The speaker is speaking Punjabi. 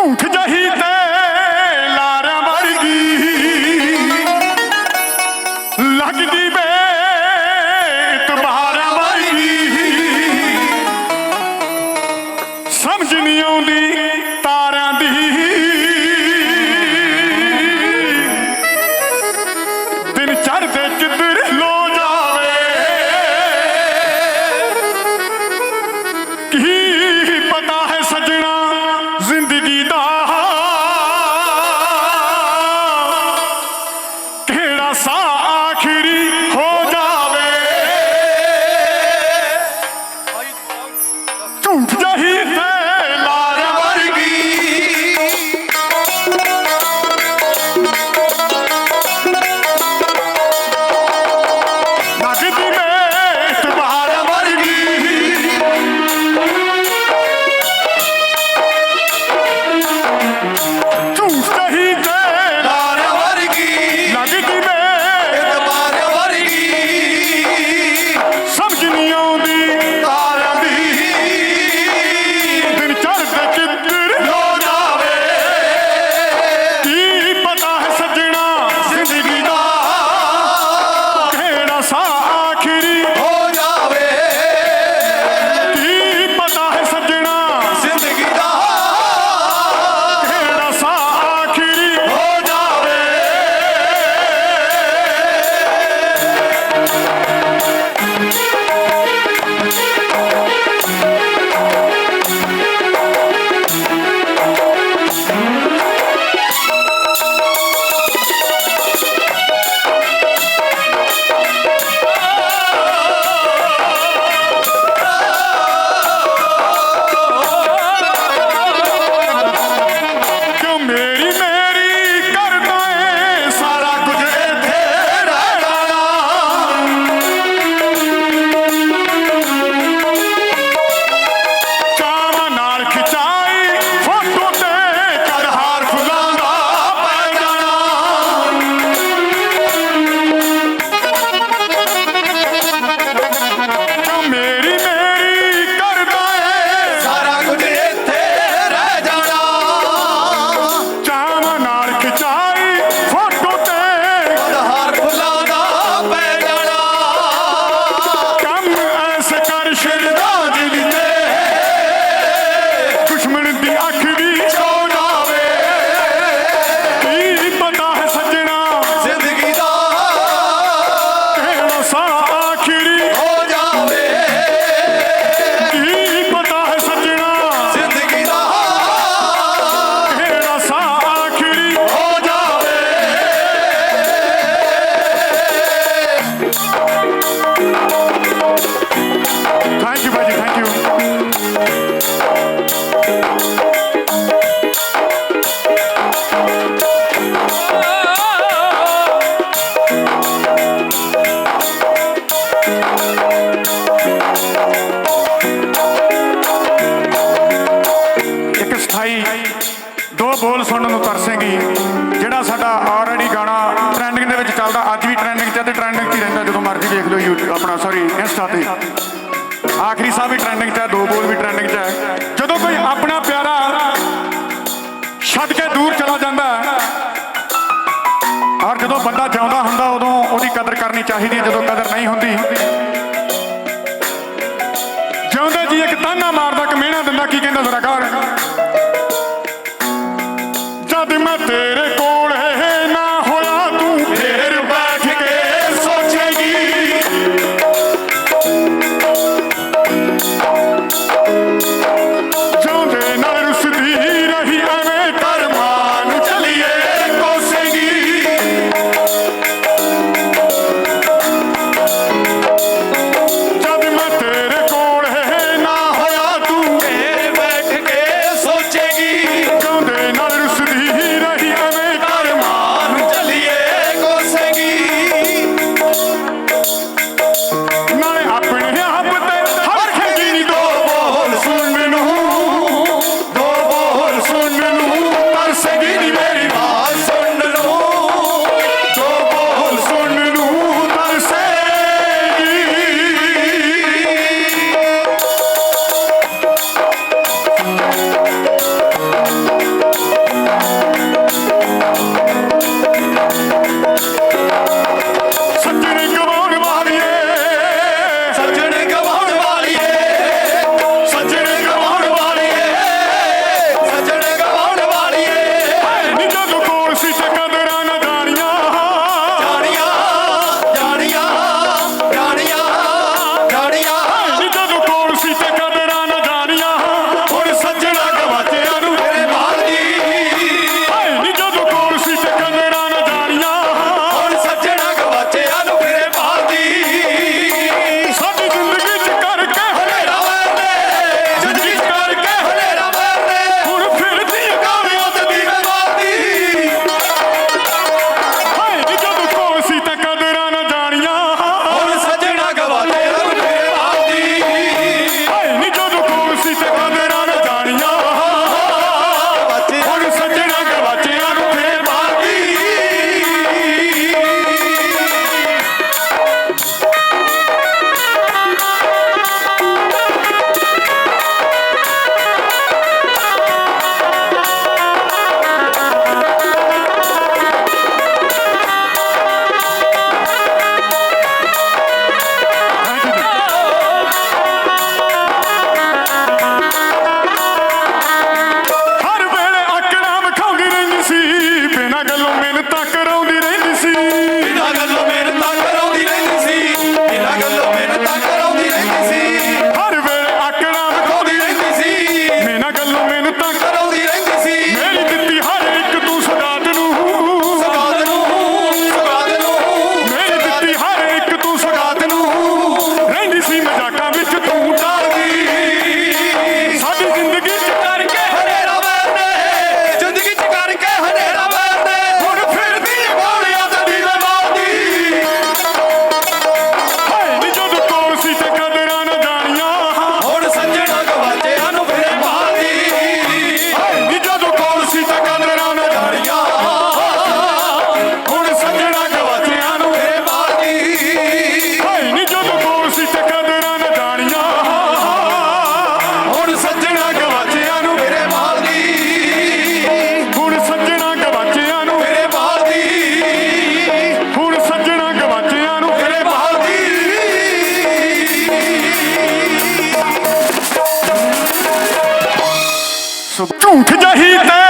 झूठ नहीं ਦੁਸ਼ਮਣ ਦੀ ਆਪਣਾ ਸੌਰੀ ਇੰਸਟਾ ਤੇ। ਆਖਰੀ ਸਾਹਿਬ ਵੀ ਟ੍ਰੈਂਡਿੰਗ 'ਚ ਹੈ, ਦੋ ਬੋਲ ਵੀ ਟ੍ਰੈਂਡਿੰਗ 'ਚ ਹੈ। ਜਦੋਂ ਕੋਈ ਆਪਣਾ ਪਿਆਰਾ ਛੱਡ ਕੇ ਦੂਰ ਚਲਾ ਜਾਂਦਾ ਔਰ ਜਦੋਂ ਬੰਦਾ ਜਿਉਂਦਾ ਹੁੰਦਾ, ਉਦੋਂ ਉਹਦੀ ਕਦਰ ਕਰਨੀ ਚਾਹੀਦੀ ਹੈ। ਜਦੋਂ ਕਦਰ ਨਹੀਂ ਹੁੰਦੀ ਝੂਠ ਜਹੀ ਤੇ